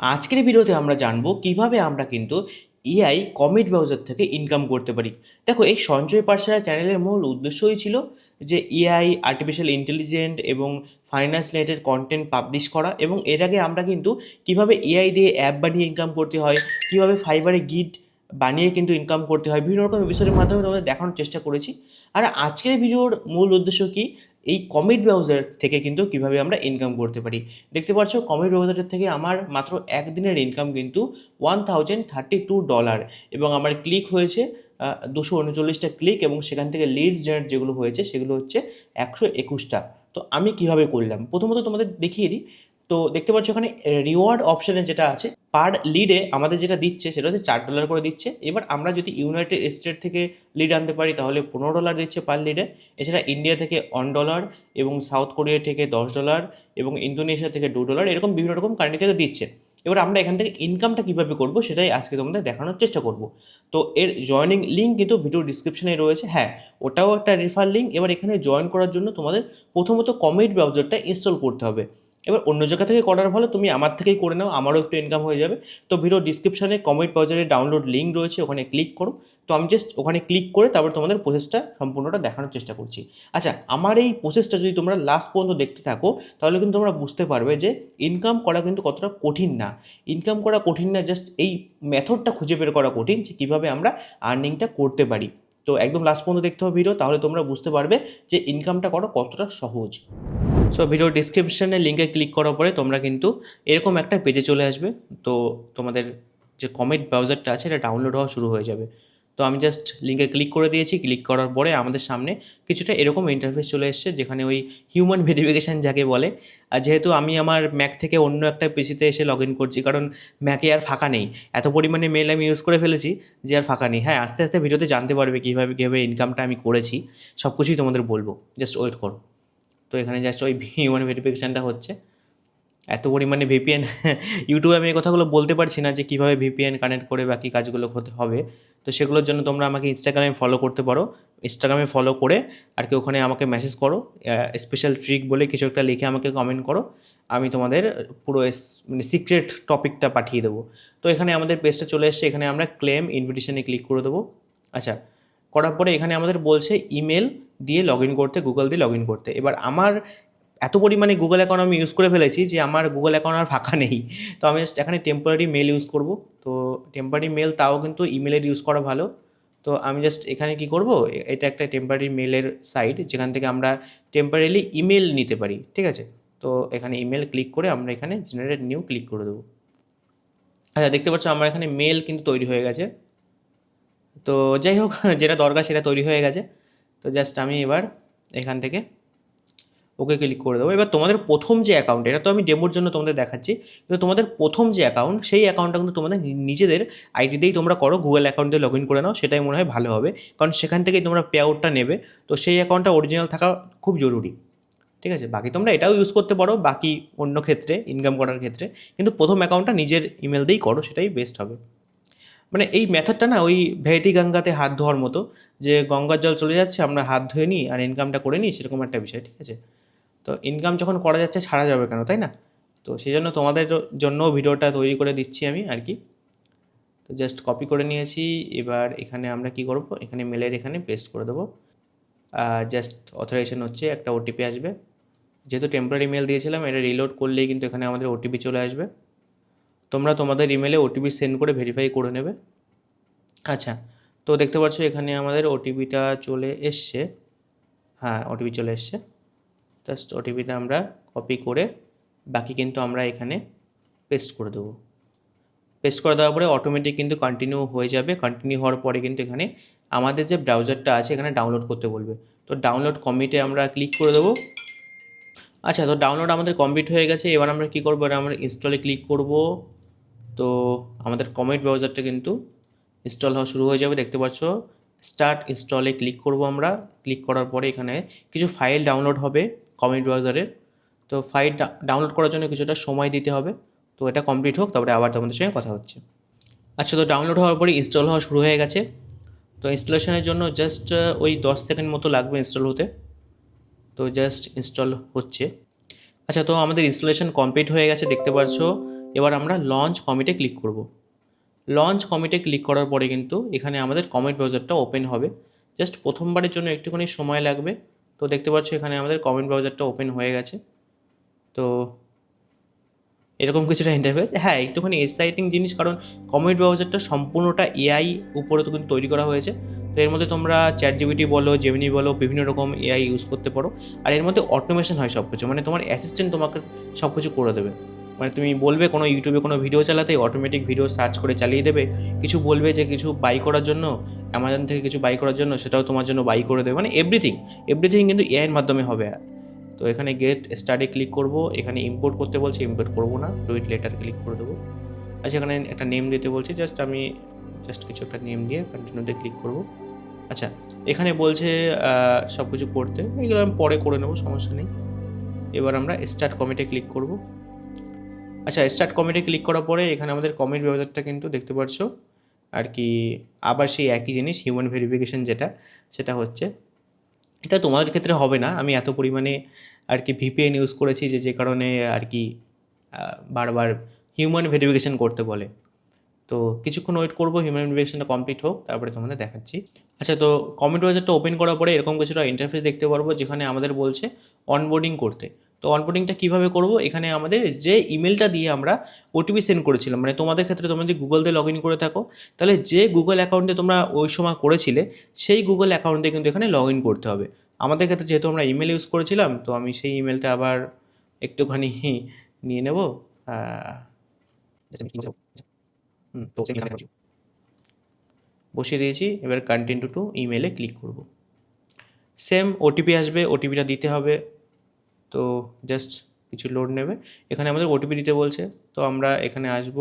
আজকের ভিডিওতে আমরা জানব কীভাবে আমরা কিন্তু এআই কমেট ব্রাউজার থেকে ইনকাম করতে পারি। দেখো, এই সঞ্চয় পাঠশালা চ্যানেলের মূল উদ্দেশ্যই ছিল যে এআই আর্টিফিশিয়াল ইন্টেলিজেন্ট এবং ফাইন্যান্স রিলেটেড কন্টেন্ট পাবলিশ করা এবং এর আগে আমরা কিন্তু কীভাবে এআই দিয়ে অ্যাপ বানিয়ে ইনকাম করতে হয়, কীভাবে ফাইবারে গিট বানিয়ে কিন্তু ইনকাম করতে হয়, বিভিন্ন রকম বিষয়ের মাধ্যমে তোমাদের দেখানোর চেষ্টা করেছি। আর আজকের ভিডিওর মূল উদ্দেশ্য কি? এই কমিট ব্রাউজার থেকে কিন্তু কীভাবে আমরা ইনকাম করতে পারি? দেখতে পাচ্ছ কমিট ব্রাউজারের থেকে আমার মাত্র একদিনের ইনকাম কিন্তু one thousand thirty two dollar এবং আমার ক্লিক হয়েছে দুশো উনচল্লিশটা ক্লিক এবং সেখান থেকে লিড জেনারেট যেগুলো হয়েছে সেগুলো হচ্ছে একশো একুশটা। তো আমি কীভাবে করলাম? প্রথমত তোমাদের দেখিয়ে দিই তো দেখতে পাচ্ছ ওখানে রিওয়ার্ড অপশানে যেটা আছে পার লিডে আমাদের যেটা দিচ্ছে সেটা হচ্ছে চার ডলার করে দিচ্ছে। এবার আমরা যদি ইউনাইটেড স্টেট থেকে লিড আনতে পারি, তাহলে পনেরো ডলার দিচ্ছে পার লিডে এছাড়া ইন্ডিয়া থেকে ওয়ান ডলার এবং সাউথ কোরিয়া থেকে দশ ডলার এবং ইন্দোনেশিয়া থেকে দু ডলার এরকম বিভিন্ন রকম কান্ট্রি থেকে দিচ্ছে। এবার আমরা এখান থেকে ইনকামটা কীভাবে করব সেটাই আজকে তোমাদের দেখানোর চেষ্টা করব। তো এর জয়নিং লিঙ্ক কিন্তু ভিডিও ডিসক্রিপশনে রয়েছে। হ্যাঁ ওটাও একটা রেফার লিঙ্ক এবার এখানে জয়েন করার জন্য তোমাদের প্রথমত কমেট ব্রাউজারটা ইনস্টল করতে হবে। এবার অন্য জায়গা থেকে করার ফলে তুমি আমার থেকেই করে নাও, আমারও একটু ইনকাম হয়ে যাবে। তো ভিডিও ডিসক্রিপশনে কমেন্ট ব্রাউজারের ডাউনলোড লিঙ্ক রয়েছে, ওখানে ক্লিক করো। তো আমি জাস্ট ওখানে ক্লিক করে তারপর তোমাদের প্রসেসটা সম্পূর্ণটা দেখানোর চেষ্টা করছি। আচ্ছা আমার এই প্রসেসটা যদি তোমরা লাস্ট পর্যন্ত দেখতে থাকো, তাহলে কিন্তু তোমরা বুঝতে পারবে যে ইনকাম করা কিন্তু কতটা কঠিন না। ইনকাম করা কঠিন না জাস্ট এই মেথডটা খুঁজে বের করা কঠিন যে কীভাবে আমরা আর্নিংটা করতে পারি। তো একদম লাস্ট পর্যন্ত দেখতে হবে ভিডিও তাহলে তোমরা বুঝতে পারবে যে ইনকামটা করা কতটা সহজ। সো ভিডিও ডিসক্রিপশানে লিঙ্কে ক্লিক করার পরে তোমরা কিন্তু এরকম একটা পেজে চলে আসবে। তো তোমাদের যে কমেন্ট ব্রাউজারটা আছে, এটা ডাউনলোড হওয়া শুরু হয়ে যাবে। তো আমি জাস্ট লিঙ্কে ক্লিক করে দিয়েছি। ক্লিক করার পরে আমাদের সামনে কিছুটা এরকম ইন্টারফেস চলে এসছে, যেখানে ওই হিউম্যান ভেরিফিকেশান যাকে বলে। আর যেহেতু আমি আমার ম্যাক থেকে অন্য একটা পিসিতে এসে লগ ইন করছি, কারণ ম্যাকে আর ফাঁকা নেই। এত পরিমাণে মেল আমি ইউজ করে ফেলেছি যে আর ফাঁকা নেই। হ্যাঁ আস্তে আস্তে ভিডিওতে জানতে পারবে কীভাবে কীভাবে ইনকামটা আমি করেছি। সব কিছুই তোমাদের বলব। জাস্ট ওয়েট করো। এখানে জাস্ট ওই হিউম্যান ভেরিফিকেশানটা হচ্ছে। এত পরিমাণে ভিপিএন ইউটিউবে আমি এই কথাগুলো বলতে পারছি না যে কীভাবে ভিপিএন কানেক্ট করে বাকি কাজগুলো হতে হবে। তো সেগুলোর জন্য তোমরা আমাকে ইনস্টাগ্রামে ফলো করতে পারো। ইনস্টাগ্রামে ফলো করে আর কি ওখানে আমাকে মেসেজ করো। স্পেশাল ট্রিক বলে কিছু একটা লিখে আমাকে কমেন্ট করো। আমি তোমাদের পুরো মানে সিক্রেট টপিকটা পাঠিয়ে দেবো। তো এখানে আমাদের পেজটা চলে এসছে। এখানে আমরা ক্লেম ইনভিটেশনে ক্লিক করে দেবো। আচ্ছা করার পরে এখানে আমাদের বলছে ইমেল দিয়ে লগ ইন করতে গুগল দিয়ে লগ ইন করতে। এবার আমার এত পরিমাণে গুগল অ্যাকাউন্ট আমি ইউজ করে ফেলেছি যে আমার গুগল অ্যাকাউন্ট আর ফাঁকা নেই। তো আমি জাস্ট এখানে টেম্পোরারি মেল ইউজ করব। তো টেম্পোরারি মেল তাও কিন্তু ইমেলের ইউজ করা ভালো। তো আমি জাস্ট এখানে কি করব? এটা একটা টেম্পোরারি মেলের সাইট যেখান থেকে আমরা টেম্পোরারিলি ইমেল নিতে পারি, ঠিক আছে? তো এখানে ইমেল ক্লিক করে আমরা এখানে জেনারেট নিউ ক্লিক করে দেবো। আচ্ছা দেখতে পাচ্ছ আমার এখানে মেল কিন্তু তৈরি হয়ে গেছে। তো যাই হোক, যেটা দরকার সেটা তৈরি হয়ে গেছে। তো জাস্ট আমি এবার এখান থেকে ওকে ক্লিক করে দেবো। এবার তোমাদের প্রথম যে অ্যাকাউন্ট এটা তো আমি ডেমোর জন্য তোমাদের দেখাচ্ছি, কিন্তু তোমাদের প্রথম যে অ্যাকাউন্ট সেই অ্যাকাউন্টটা কিন্তু তোমাদের নিজেদের আইডি দিয়েই তোমরা করো গুগল অ্যাকাউন্ট দিয়ে লগ ইন করে নাও, সেটাই মনে হয় ভালো হবে। কারণ সেখান থেকেই তোমরা পে আউটটা নেবে। তো সেই অ্যাকাউন্টটা অরিজিনাল থাকা খুব জরুরি। ঠিক আছে? বাকি তোমরা এটাও ইউজ করতে পারো, বাকি অন্য ক্ষেত্রে ইনকাম করার ক্ষেত্রে। কিন্তু প্রথম অ্যাকাউন্টটা নিজের ইমেল দিয়েই করো, সেটাই বেস্ট হবে। মানে এই মেথডটা না ওই ভেতি গঙ্গাতে হাত ধোয়ার মতো যে গঙ্গার জল চলে যাচ্ছে, আমরা হাত ধুয়ে নিই আর ইনকামটা করে নিই, সেরকম একটা বিষয়, ঠিক আছে? তো ইনকাম যখন করা যাচ্ছে, ছাড়া যাবে কেন, তাই না? তো সেই জন্য তোমাদের জন্য ভিডিওটা তৈরি করে দিচ্ছি আমি আর কি। তো জাস্ট কপি করে নিয়েছি, এবার এখানে আমরা কি করব? এখানে মেলের এখানে পেস্ট করে দেবো। জাস্ট অথরাইজেশন হচ্ছে, একটা ওটিপি আসবে। যেহেতু টেম্পোরারি মেল দিয়েছিলাম, এটা রিলোড করলেই কিন্তু এখানে আমাদের ওটিপি চলে আসবে। তোমরা তোমাদের ইমেলে ওটিপি সেন্ড করে ভেরিফাই করে নেবে। আচ্ছা তো দেখতে পাচ্ছ এখানে আমাদের ওটিপিটা চলে এসছে। হ্যাঁ ওটিপি চলে এসছে। জাস্ট ওটিপিটা আমরা কপি করে বাকি কিন্তু আমরা এখানে পেস্ট করে দেবো। পেস্ট করে দেওয়ার পরে অটোমেটিক কিন্তু কন্টিনিউ হয়ে যাবে। কন্টিনিউ হওয়ার পরে কিন্তু এখানে আমাদের যে ব্রাউজারটা আছে এখানে ডাউনলোড করতে বলবে। তো ডাউনলোড কমিটে আমরা ক্লিক করে দেবো। আচ্ছা তো ডাউনলোড আমাদের কমপ্লিট হয়ে গেছে। এবার আমরা কী করব? এবার আমরা ইনস্টলে ক্লিক করব। তো আমাদের কমেন্ট ব্রাউজারটা কিন্তু ইনস্টল হওয়া শুরু হয়ে যাবে, দেখতে পাচ্ছ? স্টার্ট ইনস্টলে ক্লিক করব আমরা। ক্লিক করার পরে এখানে কিছু ফাইল ডাউনলোড হবে কমেন্ট ব্রাউজারের তো ফাইল ডাউনলোড করার জন্য কিছুটা সময় দিতে হবে। তো এটা কমপ্লিট হোক, তারপরে আবার তোমাদের সঙ্গে কথা হচ্ছে। আচ্ছা তো ডাউনলোড হওয়ার পরে ইনস্টল হওয়া শুরু হয়ে গেছে। তো ইনস্টলেশনের জন্য জাস্ট ওই দশ সেকেন্ড মতো লাগবে ইনস্টল হতে। তো জাস্ট ইনস্টল হচ্ছে। আচ্ছা তো আমাদের ইনস্টলেশন কমপ্লিট হয়ে গেছে, দেখতে পাচ্ছ এবার আমরা লঞ্চ কমিটে ক্লিক করব। লঞ্চ কমিটে ক্লিক করার পরে কিন্তু এখানে আমাদের কমিট ব্রাউজারটা ওপেন হবে। জাস্ট প্রথমবারের জন্য একটুখানি সময় লাগবে। তো দেখতে পাচ্ছ এখানে আমাদের কমেন্ট ব্রাউজারটা ওপেন হয়ে গেছে। তো এরকম কিছুটা ইন্টারফেস হ্যাঁ একটুখানি এক্সাইটিং জিনিস কারণ কমেন্ট ব্রাউজারটা সম্পূর্ণটা এআই উপরে তো কিন্তু তৈরি করা হয়েছে। তো এর মধ্যে তোমরা চ্যাট জিবিটি বলো জেমিনি বলো, বিভিন্ন রকম এআই ইউজ করতে পারো। আর এর মধ্যে অটোমেশন হয় সব কিছু মানে তোমার অ্যাসিস্ট্যান্ট তোমাকে সব কিছু করে দেবে। মানে তুমি বলবে কোনো ইউটিউবে কোনো ভিডিও চালাতে অটোমেটিক ভিডিও সার্চ করে চালিয়ে দেবে। কিছু বলবে যে কিছু বাই করার জন্য অ্যামাজন থেকে কিছু বাই করার জন্য, সেটাও তোমার জন্য বাই করে দেবে। মানে এভরিথিং এভরিথিং কিন্তু এআইয়ের মাধ্যমে হবে। তো এখানে গেট স্টার্টে ক্লিক করব, এখানে ইম্পোর্ট করতে বলছে ইম্পোর্ট করব না ডু ইট লেটার ক্লিক করে দেবো। আচ্ছা এখানে একটা নেম দিতে বলছে জাস্ট আমি জাস্ট কিছু একটা নেম দিয়ে কন্টিনিউতে ক্লিক করব। আচ্ছা এখানে বলছে সব কিছু করতে, এগুলো আমি পরে করে নেব, সমস্যা নেই। এবার আমরা স্টার্ট কমিটে ক্লিক করব। আচ্ছা স্টার্ট কমিটে ক্লিক করার পরে এখানে আমাদের কমিট ব্রাউজারটা কিন্তু দেখতে পাচ্ছ আর কি, আবার সেই একই জিনিস হিউম্যান ভেরিফিকেশন যেটা, সেটা হচ্ছে, এটা তোমাদের ক্ষেত্রে হবে না। আমি এত পরিমাণে আর কি ভিপিএন ইউজ করেছি যে যে কারণে আর কি বারবার হিউম্যান ভেরিফিকেশন করতে বলে। তো কিছুক্ষণ ওয়েট করব হিউম্যান ভেরিফিকেশনটা কমপ্লিট হোক, তারপরে তোমাদের দেখাচ্ছি। আচ্ছা তো কমেন্ট ব্রাউজারটা ওপেন করার পরে এরকম কিছুটা ইন্টারফেস দেখতে পারব, যেখানে আমাদের বলছে অনবোর্ডিং করতে। তো অনবোর্ডিংটা কীভাবে করব? এখানে আমাদের যে ইমেলটা দিয়ে আমরা ওটিপি সেন্ড করেছিলাম মানে তোমাদের ক্ষেত্রে তোমরা যদি গুগল দিয়ে লগ ইন করে থাকো, তাহলে যে গুগল অ্যাকাউন্টে তোমরা ওই সময় করেছিলে, সেই গুগল অ্যাকাউন্টে কিন্তু এখানে লগ ইন করতে হবে। আমাদের ক্ষেত্রে যেহেতু আমরা ইমেল ইউজ করেছিলাম, তো আমি সেই ইমেলটা আবার একটুখানি নিয়ে নেব। বসিয়ে দিয়েছি, এবার কন্টিনিউ টু ইমেলে ক্লিক করব। সেম ওটিপি আসবে ওটিপিটা দিতে হবে। তো জাস্ট কিছু লোড নেবে। এখানে আমাদের ওটিপি দিতে বলছে। তো আমরা এখানে আসব।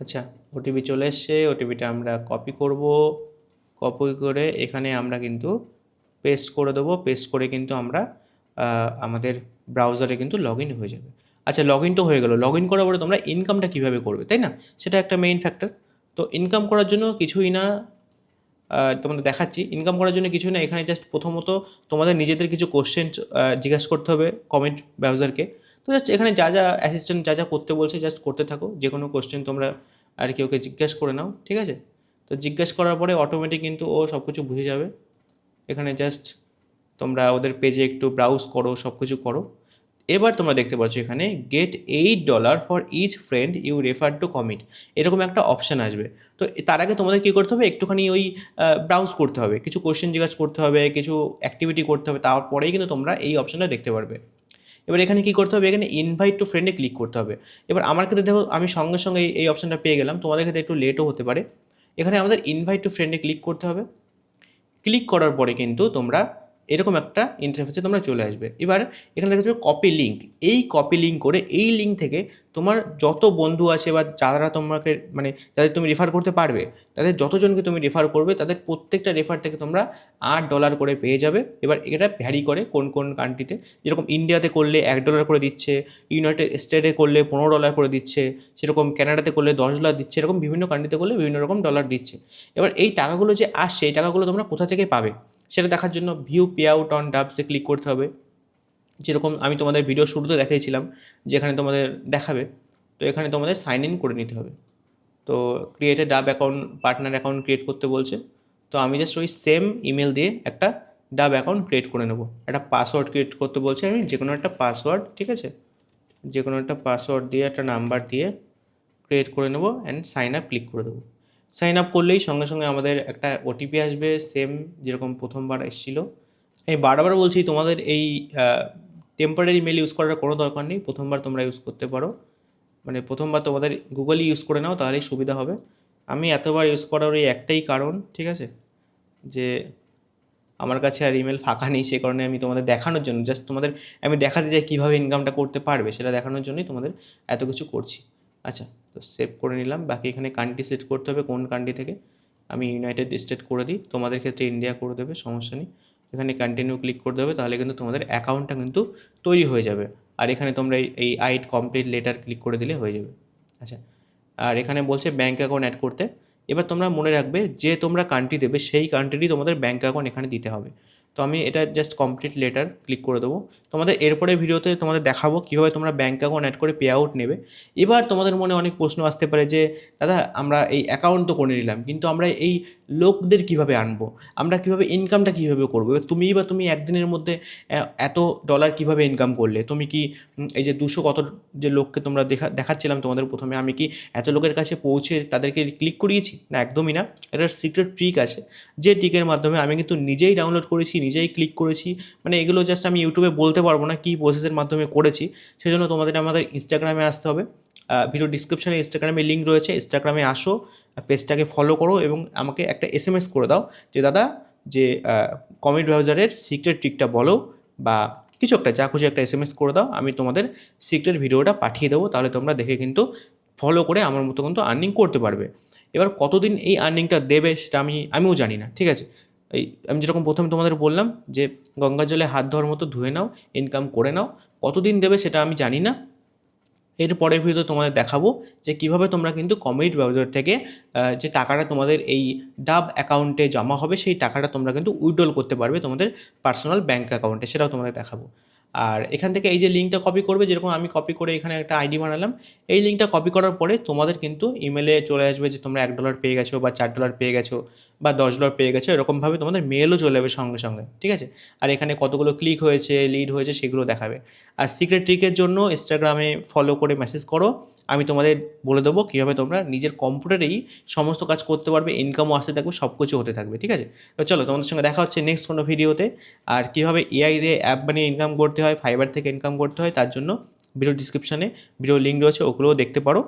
আচ্ছা ওটিপি চলে এসছে। ওটিপিটা আমরা কপি করব। কপি করে এখানে আমরা কিন্তু পেস্ট করে দেবো। পেস্ট করে কিন্তু আমরা আমাদের ব্রাউজারে কিন্তু লগ হয়ে যাবে। আচ্ছা লগ তো হয়ে গেলো। লগ ইন করার পরে তোমরা ইনকামটা কীভাবে করবে, তাই না? সেটা একটা মেইন ফ্যাক্টর তো ইনকাম করার জন্য কিছুই না। তোমাদের দেখাচ্ছি। ইনকাম করার জন্য কিছু না, এখানে জাস্ট প্রথমত তোমাদের নিজেদের কিছু কোশ্চেন জিজ্ঞাসা করতে হবে কমেন্ট ব্রাউজারকে তো জাস্ট এখানে যা যা অ্যাসিস্ট্যান্ট যা যা করতে বলছে জাস্ট করতে থাকো, যে কোনো কোশ্চেন তোমরা আর কি ওকে জিজ্ঞাসা করে নাও, ঠিক আছে? তো জিজ্ঞাসা করার পরে অটোমেটিক কিন্তু ও সব কিছু বুঝে যাবে। এখানে জাস্ট তোমরা ওদের পেজে একটু ব্রাউজ করো সব কিছু করো। এবার তোমরা দেখতে পাচ্ছ এখানে get eight dollar for each friend you refer to comet এরকম একটা অপশান আসবে। তো তার আগে তোমাদের কী করতে হবে? একটুখানি ওই ব্রাউজ করতে হবে। কিছু কোশ্চেন জিজ্ঞাসা করতে হবে, কিছু অ্যাক্টিভিটি করতে হবে, তারপরেই কিন্তু তোমরা এই অপশানটা দেখতে পারবে। এবার এখানে কী করতে হবে? এখানে ইনভাইট টু ফ্রেন্ডে ক্লিক করতে হবে। এবার আমার ক্ষেত্রে দেখো, আমি সঙ্গে সঙ্গে এই- অপশানটা পেয়ে গেলাম। তোমাদের ক্ষেত্রে একটু লেটও হতে পারে। এখানে আমাদের ইনভাইট টু ফ্রেন্ডে ক্লিক করতে হবে। ক্লিক করার পরে কিন্তু তোমরা এরকম একটা ইন্টারফেসে তোমরা চলে আসবে। এবার এখানে দেখা যাবে কপি লিঙ্ক এই কপি লিঙ্ক করে এই লিঙ্ক থেকে তোমার যত বন্ধু আছে বা যারা তোমাকে মানে যাদের তুমি রেফার করতে পারবে, তাদের যতজনকে তুমি রেফার করবে, তাদের প্রত্যেকটা রেফার থেকে তোমরা আট ডলার করে পেয়ে যাবে। এবার এটা ভ্যারি করে কোন কোন কান্ট্রিতে যেরকম ইন্ডিয়াতে করলে এক ডলার করে দিচ্ছে ইউনাইটেড স্টেটে করলে পনেরো ডলার করে দিচ্ছে, সেরকম কানাডাতে করলে দশ ডলার দিচ্ছে, এরকম বিভিন্ন কান্ট্রিতে করলে বিভিন্ন রকম ডলার দিচ্ছে। এবার এই টাকাগুলো যে আসছে, এই টাকাগুলো তোমরা কোথা থেকে পাবে? সেটা দেখার জন্য ভিউ পে আউট অন ডাবসে ক্লিক করতে হবে। যেরকম আমি তোমাদের ভিডিও শুরুতে দেখিয়েছিলাম, যেখানে তোমাদের দেখাবে, তো এখানে তোমাদের সাইন ইন করে নিতে হবে। তো ক্রিয়েট ডাব অ্যাকাউন্ট পার্টনার অ্যাকাউন্ট ক্রিয়েট করতে বলছে। তো আমি জাস্ট ওই সেম ইমেল দিয়ে একটা ডাব অ্যাকাউন্ট ক্রিয়েট করে নেব। একটা পাসওয়ার্ড ক্রিয়েট করতে বলছে আমি যে কোনো একটা পাসওয়ার্ড ঠিক আছে? যে কোনো একটা পাসওয়ার্ড দিয়ে একটা নাম্বার দিয়ে ক্রিয়েট করে নেব অ্যান্ড সাইন আপ ক্লিক করে দেবো। সাইন আপ করলেই সঙ্গে সঙ্গে আমাদের একটা ওটিপি আসবে সেম যেরকম প্রথমবার এসেছিল। আমি বারবার বলছি, তোমাদের এই টেম্পারারি মেল ইউজ করার কোনো দরকার নেই। প্রথমবার তোমরা ইউজ করতে পারো। মানে প্রথমবার তোমাদের গুগলই ইউজ করে নাও, তাহলেই সুবিধা হবে। আমি এতবার ইউজ করার ওই একটাই কারণ, ঠিক আছে? যে আমার কাছে আর ইমেল ফাঁকা নেই, সে কারণে আমি তোমাদের দেখানোর জন্য জাস্ট তোমাদের, আমি দেখাতে চাই কীভাবে ইনকামটা করতে পারবে, সেটা দেখানোর জন্যই তোমাদের এত কিছু করছি। আচ্ছা তো সেভ করে নিলাম। বাকি এখানে কান্ট্রি সিলেক্ট করতে হবে, কোন কান্ট্রি থেকে? আমি ইউনাইটেড স্টেট করে দিই। তোমাদের ক্ষেত্রে ইন্ডিয়া করে দেবে, সমস্যা নেই। এখানে কন্টিনিউ ক্লিক করে দেবে, তাহলে কিন্তু তোমাদের অ্যাকাউন্টটা কিন্তু তৈরি হয়ে যাবে। আর এখানে তোমরা এই- আইট কমপ্লিট লেটার ক্লিক করে দিলে হয়ে যাবে। আচ্ছা আর এখানে বলছে ব্যাঙ্ক অ্যাকাউন্ট অ্যাড করতে। এবার তোমরা মনে রাখবে, যে তোমরা কান্ট্রি দেবে, সেই কান্ট্রিরই তোমাদের ব্যাঙ্ক অ্যাকাউন্ট এখানে দিতে হবে। তো আমি এটা জাস্ট কমপ্লিট লেটার ক্লিক করে দেবো। তোমাদের এরপরে ভিডিওতে তোমাদের দেখাবো কীভাবে তোমরা ব্যাঙ্ক অ্যাকাউন্ট অ্যাড করে পে আউট নেবে। এবার তোমাদের মনে অনেক প্রশ্ন আসতে পারে যে, দাদা, আমরা এই অ্যাকাউন্ট তো করে নিলাম, কিন্তু আমরা এই লোকদের কীভাবে আনব? আমরা কীভাবে ইনকামটা কীভাবে করব? এবার তুমি বা তুমি একদিনের মধ্যে এত ডলার কীভাবে ইনকাম করলে? তুমি কি এই যে দুশো কত যে লোককে তোমরা দেখা, দেখাচ্ছিলাম তোমাদের প্রথমে, আমি কি এত লোকের কাছে পৌঁছে তাদেরকে ক্লিক করিয়েছি? না, একদমই না। এটার সিক্রেট ট্রিক আছে। যে ট্রিকের মাধ্যমে আমি কিন্তু নিজেই ডাউনলোড করেছি নিজেই ক্লিক করেছি। মানে এগুলো জাস্ট আমি ইউটিউবে বলতে পারব না কী প্রসেসের মাধ্যমে করেছি। সেজন্য তোমাদের আমাদের ইনস্টাগ্রামে আসতে হবে। ভিডিও ডিসক্রিপশনে ইনস্টাগ্রামে লিঙ্ক রয়েছে। ইনস্টাগ্রামে আসো পেজটাকে ফলো করো এবং আমাকে একটা এস এম এস করে দাও যে, দাদা, যে কমেন্ট ব্রাউজারের সিক্রেট ট্রিকটা বলো বা কিছু একটা, যা খুশি একটা এস এম এস করে দাও। আমি তোমাদের সিক্রেট ভিডিওটা পাঠিয়ে দেবো। তাহলে তোমরা দেখে কিন্তু ফলো করে আমার মতো কিন্তু আর্নিং করতে পারবে। এবার কতদিন এই আর্নিংটা দেবে সেটা আমি, আমিও জানি না, ঠিক আছে? এই আমি যেরকম প্রথমে তোমাদের বললাম যে গঙ্গা জলে হাত ধোয়ার মতো ধুয়ে নাও ইনকাম করে নাও, কতদিন দেবে সেটা আমি জানি না। এর পরের ভিডিওতে তোমাদের দেখাবো যে কীভাবে তোমরা কিন্তু কমেডি ব্রাউজার থেকে যে টাকাটা তোমাদের এই ডাব অ্যাকাউন্টে জমা হবে, সেই টাকাটা তোমরা কিন্তু উইড্রল করতে পারবে তোমাদের পার্সোনাল ব্যাঙ্ক অ্যাকাউন্টে সেটাও তোমাদের দেখাবো। আর এখান থেকে এই যে লিঙ্কটা কপি করবে, যেরকম আমি কপি করে এখানে একটা আইডি বানালাম, এই লিঙ্কটা কপি করার পরে তোমাদের কিন্তু ইমেলে চলে আসবে যে তোমরা এক ডলার পেয়ে গেছো বা চার ডলার পেয়ে গেছো বা দশ ডলার পেয়ে গেছো, এরকমভাবে তোমাদের মেলও চলে যাবে সঙ্গে সঙ্গে, ঠিক আছে? আর এখানে কতগুলো ক্লিক হয়েছে লিড হয়েছে সেগুলো দেখাবে। আর সিক্রেট ট্রিকের জন্য ইনস্টাগ্রামে ফলো করে মেসেজ করো, আমি তোমাদের বলে দেবো কীভাবে তোমরা নিজের কম্পিউটারেই সমস্ত কাজ করতে পারবে ইনকামও আসতে থাকবে সব কিছু হতে থাকবে, ঠিক আছে? তো চলো তোমাদের সঙ্গে দেখা হচ্ছে নেক্সট কোনো ভিডিওতে আর কীভাবে এআই দিয়ে অ্যাপ বানিয়ে ইনকাম করতে হয় ফাইবার থেকে ইনকাম করতে হয়, তার জন্য ভিডিও ডিসক্রিপশানে ভিডিও লিঙ্ক রয়েছে, ওগুলোও দেখতে পারো।